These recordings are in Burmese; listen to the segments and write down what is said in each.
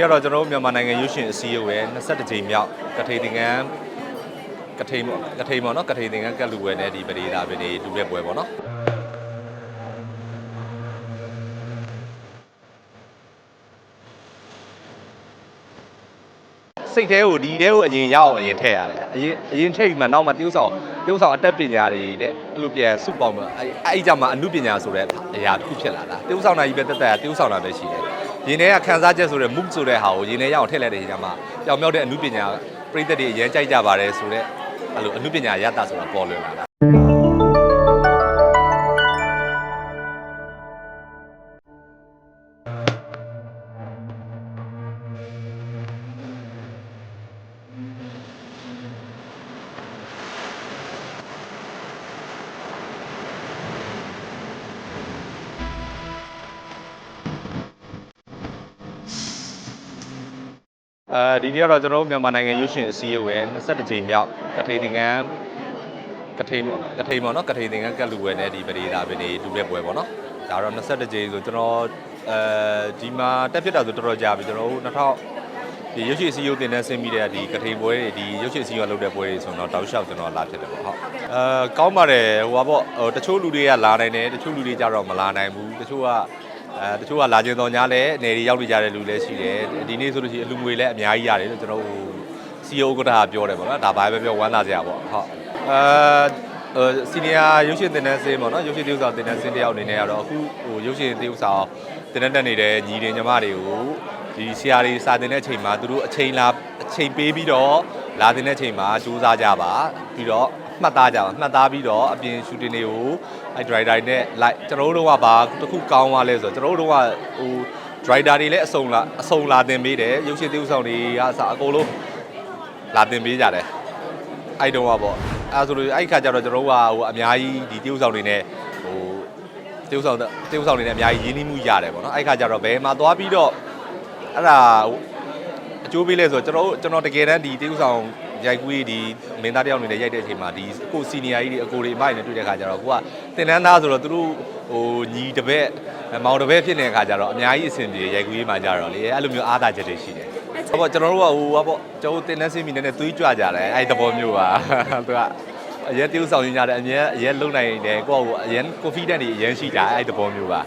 နေ့ကတော့ကျွန်တော်တို့မြန်မာနိုင်ငံရုပ်ရှင်အစည်းအဝေး22ကြိမ်မြောက်ကထိန်သင်္ကန်းကထိန်ပေါ့ကထိန်ပေါ့နော်ကထိန်သင်္ကန်းကက်လူဝဲနဲ့ဒီပရိဒါပင်တွေလူတဲ့ပွဲပေါ့နော်စိတ်ထဲကိုဒီထဲကိုအရင်ရအောင်အရင်ထည့်ရတယ်အရင်အရင်ထည့်ပြီးမှနောက်မှတရုပ်ဆောင်တရုပ်ဆောင်အတက်ပညာတွေတဲ့အဲ့လိုပြန်စုပေါင်းမှာအဲ့အဲ့ကြမှာအမှုပညာဆိုတဲ့အရာတစ်ခုဖြစ်လာတာတရုပ်ဆောင်တာကြီးပဲတက်တက်တရုပ်ဆောင်တာပဲရှိတယ် ရင်ထဲကခန်းစားချက်ဆိုတဲ့ move ဆိုတဲ့ဟာကိုရင်ထဲရအောင်ထည့်လိုက်တဲ့ညမှာကြောင်မြောက်တဲ့အမှုပညာပြိသက်တွေအရင်ကြိုက်ကြပါတယ်ဆိုတဲ့အဲ့လိုအမှုပညာရတဆိုတာပေါ်လွင်လာတာ အဲဒီနေ့ကတော့ကျွန်တော်တို့မြန်မာနိုင်ငံရုပ်ရှင်အစည်းအဝေး22ကြိမ်မြောက်ကထိန်သင်္ကန်းကထိန်ကထိန်ပေါ့နော်ကထိန်သင်္ကန်းကက်လူဝဲနဲ့ဒီပရိဒါပင်တွေလူတဲ့ပွဲပေါ့နော်ဒါတော့22ကြိမ်ဆိုကျွန်တော်အဲဒီမှာတက်ဖြစ်တာဆိုတော်တော်ကြာပြီကျွန်တော်တို့2000ဒီရုပ်ရှင်အစည်းအဝေးတင်တဲ့ဆင်းပြီးတဲ့ဒီကထိန်ပွဲတွေဒီရုပ်ရှင်အစည်းအဝေးလုပ်တဲ့ပွဲတွေဆိုတော့တောက်လျှောက်ကျွန်တော်လာဖြစ်တယ်ပေါ့ဟုတ်အဲကောင်းပါတယ်ဟိုပါပေါ့ဟိုတချို့လူတွေကလာနိုင်တယ်တချို့လူတွေကြတော့မလာနိုင်ဘူးတချို့က အဲတချို့ကလာခြင်းတော်ညာလဲနေရီရောက်နေကြတဲ့လူလည်းရှိတယ်ဒီနေ့ဆိုလို့ရှိရင်အလူငွေလည်းအများကြီးရတယ်လို့ကျွန်တော်တို့စီအိုဥက္ကဋ္ဌကပြောတယ်ပေါ့နော်ဒါဘာပဲပြောဝမ်းသာစရာပေါ့ဟုတ်အဲစီနီယာရုပ်ရှင်တင်တဲ့ဆင်းပေါ့နော်ရုပ်ရှင်တရုပ်ဆောင်တင်တဲ့ဆင်းတယောက်အနေနဲ့ကတော့အခုဟိုရုပ်ရှင်တရုပ်ဆောင်တင်တဲ့တက်နေတဲ့ညီတွေညီမတွေကိုဒီဆရာတွေစာတင်တဲ့အချိန်မှာသူတို့အချိန်လာအချိန်ပေးပြီးတော့လာတင်တဲ့အချိန်မှာစူးစမ်းကြပါပြီးတော့ မှတ်သားကြပါမှတ်သားပြီးတော့အပြင်ရှူတင်တွေကိုအဲဒရိုက်တာတွေနဲ့လိုက်ကျွန်တော်တို့ကဘာတစ်ခုကောင်းသွားလဲဆိုတော့ကျွန်တော်တို့ကဟိုဒရိုက်တာတွေလည်းအစုံလာအစုံလာတင်ပေးတယ်ရုပ်ရှင်တရုပ်ဆောင်တွေကအစအကုန်လုံးလာတင်ပေးကြတယ်အဲ့တုန်းကပေါ့အဲဆိုလို့အဲ့ခါကျတော့ကျွန်တော်တို့ကဟိုအများကြီးဒီတရုပ်ဆောင်တွေနဲ့ဟိုတရုပ်ဆောင်တရုပ်ဆောင်တွေနဲ့အများကြီးရင်းနှီးမှုရတယ်ပေါ့နော်အဲ့ခါကျတော့ဘယ်မှာသွားပြီးတော့အဲ့ဒါအကျိုးပေးလဲဆိုတော့ကျွန်တော်တို့ကျွန်တော်တကယ်တမ်းဒီတရုပ်ဆောင် ရိုက်ကူးဒီမင်းသားတယောက်အနေနဲ့ရိုက်တဲ့အချိန်မှာဒီကိုစီနီယာကြီးတွေအကိုတွေအမတွေနဲ့တွေ့တဲ့ခါကျတော့ကိုကတင်တန်းသားဆိုတော့သူတို့ဟိုညီတပည့်မောင်တပည့်ဖြစ်နေတဲ့ခါကျတော့အများကြီးအဆင်ပြေရိုက်ကူးရေးမှကြတော့လေအဲ့လိုမျိုးအားသာချက်တွေရှိတယ်ဟုတ်ပေါ့ကျွန်တော်တို့ကဟိုဟာပေါ့ကျွန်တော်တို့တင်တန်းစင်းမီနဲ့သွေးကြွကြတယ်အဲ့ဒီသဘောမျိုးပါသူကအရင် tiêu ဆောင်ရင်းကြတယ်အရင်အရင်လုံနိုင်တယ်ကိုယ့်ကိုအရင် confident တွေအရင်ရှိကြအဲ့ဒီသဘောမျိုးပါ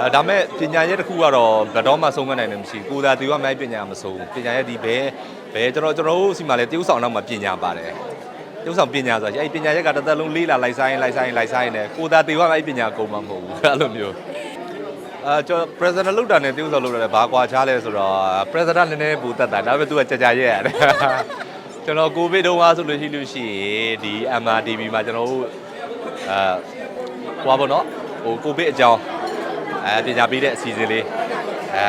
အဲဒါမဲ့ပညာရဲ့တစ်ခုကတော့ဘယ်တော့မှဆုံးမနိုင်တယ်မရှိဘူးကိုယ်သာသူကမိုက်ပညာမဆုံးပညာရဲ့ဒီဘဲဘဲကျွန်တော်ကျွန်တော်တို့စီမှာလည်း tiêu ဆောင်တော့မှပညာပါတယ် tiêu ဆောင်ပညာဆိုတာအဲ့ဒီပညာရက်ကတစ်သက်လုံးလေးလာလိုက်ဆိုင်လိုက်ဆိုင်လိုက်ဆိုင်တယ်ကိုယ်သာသူကအဲ့ဒီပညာကုန်မှာမဟုတ်ဘူးအဲ့လိုမျိုးအဲကျွန်တော် president လောက်တာနဲ့ tiêu ဆောင်လောက်တာလည်းဘာကွာခြားလဲဆိုတော့ president နည်းနည်းပူတတ်တာဒါပေမဲ့သူကကြာကြာရက်ရတယ်ကျွန်တော်ကိုဗစ်တုန်းကဆိုလို့ရှိလို့ရှိရင်ဒီ MRTV မှာကျွန်တော်တို့အဲဟိုပါဘောနော်ဟိုကိုဗစ်အကြောင်း အဲပညာပေးတဲ့အစီအစဉ်လေးအဲ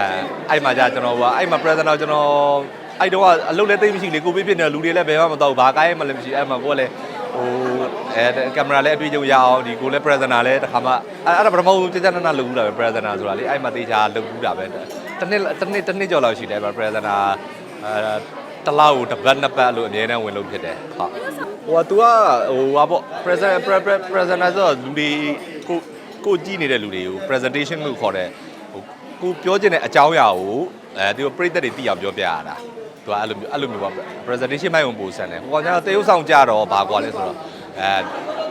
အဲ့မှာじゃကျွန်တော်ဟိုအဲ့မှာ present တော့ကျွန်တော်အဲ့တော့အလုပ်လည်းသိမရှိလေကိုဗစ်ဖြစ်နေတဲ့လူတွေလည်းဘယ်မှမတော့ဘာကိုင်းမှလည်းမရှိအဲ့မှာကိုကလည်းဟိုအဲကင်မရာလည်းအတွေ့အကြုံရအောင်ဒီကိုလည်း presenter လည်းတစ်ခါမှအဲ့အဲ့ဒါပထမဆုံးကြကြနနလုပ်ဘူးတာပဲ presenter ဆိုတာလေအဲ့မှာတေချာလုပ်ဘူးတာပဲတစ်နှစ်တစ်နှစ်တစ်နှစ်ကျော်လောက်ရှိတယ်အဲ့မှာ presenter အဲတလောက်ကိုတစ်ပတ်နှစ်ပတ်လို့အများနဲ့ဝင်လို့ဖြစ်တယ်ဟုတ်ဟိုက तू ကဟိုဟာပေါ့ present presenter ဆိုတော့လူတွေကို ကိုကြည့်နေတဲ့လူတွေကို presentation လို့ခေါ်တဲ့ဟိုကိုပြောချင်တဲ့အကြောင်းအရာကိုအဲသူပြိသက်တွေသိအောင်ပြောပြရတာသူကအဲ့လိုမျိုးအဲ့လိုမျိုးပါ presentation မိုက်ဝင်ပူဆန်တယ်ဟိုကကျတော့တရုပ်ဆောင်ကြတော့ဘာကွာလဲဆိုတော့အဲ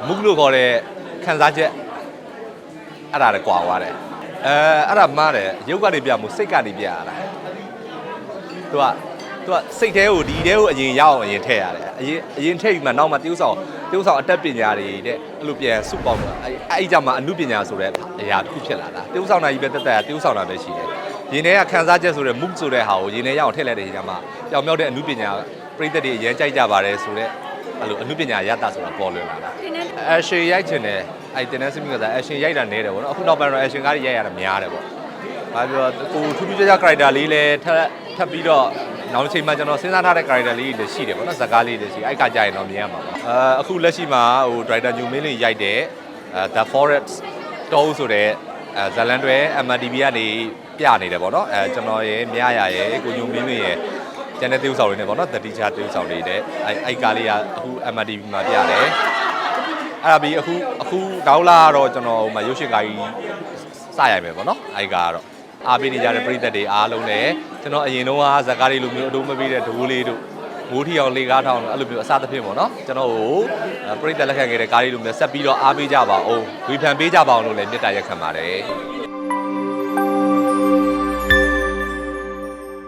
မုကလို့ခေါ်တဲ့ခန်းစားချက်အဲ့ဒါလည်းကွာသွားတယ်အဲအဲ့ဒါမှားတယ်ရုပ်ကနေပြမှုစိတ်ကနေပြရတာသူက သူကစိတ်ထဲကိုဒီထဲကိုအရင်ရအောင်အရင်ထည့်ရတယ်အရင်အရင်ထည့်ပြီးမှနောက်မှတရုပ်ဆောင်တရုပ်ဆောင်အတက်ပညာတွေတဲ့အဲ့လိုပြန်စုပေါင်းတာအဲ့အဲ့ကြမှာအမှုပညာဆိုတဲ့အရာတစ်ခုဖြစ်လာတာတရုပ်ဆောင်တာကြီးပဲတက်တက်တရုပ်ဆောင်တာပဲရှိတယ်ရင်ထဲကခန်းစားချက်ဆိုတဲ့ move ဆိုတဲ့ဟာကိုရင်ထဲရအောင်ထည့်လိုက်တဲ့ညမှာကြောင်မြောက်တဲ့အမှုပညာပြိသက်တွေအရင်ကြိုက်ကြပါတယ်ဆိုတဲ့အဲ့လိုအမှုပညာရတဆိုတာပေါ်လွင်လာတာအရှင်ရိုက်ချင်တယ်အဲ့တင်တဲ့စမီကစားအရှင်ရိုက်တာနေတယ်ပေါ့နော်အခုနောက်ပိုင်းတော့အရှင်ကားတွေရိုက်ရတာများတယ်ပေါ့ဘာပြောကိုထူးထူးခြားခြား character လေးလည်းထပ်ထပ်ပြီးတော့ နောက်တစ်ချိန်မှာကျွန်တော်စဉ်းစားထားတဲ့ character လေးတွေလည်းရှိတယ်ပေါ့နော်ဇာတ်ကားလေးတွေရှိအဲ့ကကြာရင်တော့မြင်ရမှာပေါ့အဲအခုလက်ရှိမှာဟို director ညူမင်းလေးရိုက်တဲ့အဲ The Forest Toll ဆိုတဲ့အဲဇလန်တွေ MTV ကနေပြနေတယ်ပေါ့နော်အဲကျွန်တော်ရဲ့မြရရရဲ့ကိုညူမင်းလေးရဲ့ကျန်တဲ့တေးဥဆောင်တွေနဲ့ပေါ့နော်တတိချာတေးဥဆောင်တွေတဲ့အဲ့အဲ့ကားလေးကအခု MTV မှာပြတယ်အဲ့ဒါပြီးအခုအခုတောင်းလာတော့ကျွန်တော်ဟိုမှာရုပ်ရှင်ကားကြီးစရိုက်မယ်ပေါ့နော်အဲ့ကားကတော့ အားပေးနေကြတဲ့ပရိသတ်တွေအားလုံးနဲ့ကျွန်တော်အရင်တော့ဇက်ကားလေးလိုမျိုးအတုံးမပေးတဲ့ဒိုးလေးတို့မိုးထီအောင်လေကားထောင်အဲ့လိုမျိုးအစားသဖြင့်ပေါ့နော်ကျွန်တော်ကိုပရိသတ်လက်ခံခဲ့တဲ့ကားလေးလိုမျိုးဆက်ပြီးတော့အားပေးကြပါအောင်ဝေဖန်ပေးကြပါအောင်လို့လည်းမေတ္တာရက်ခံပါတယ်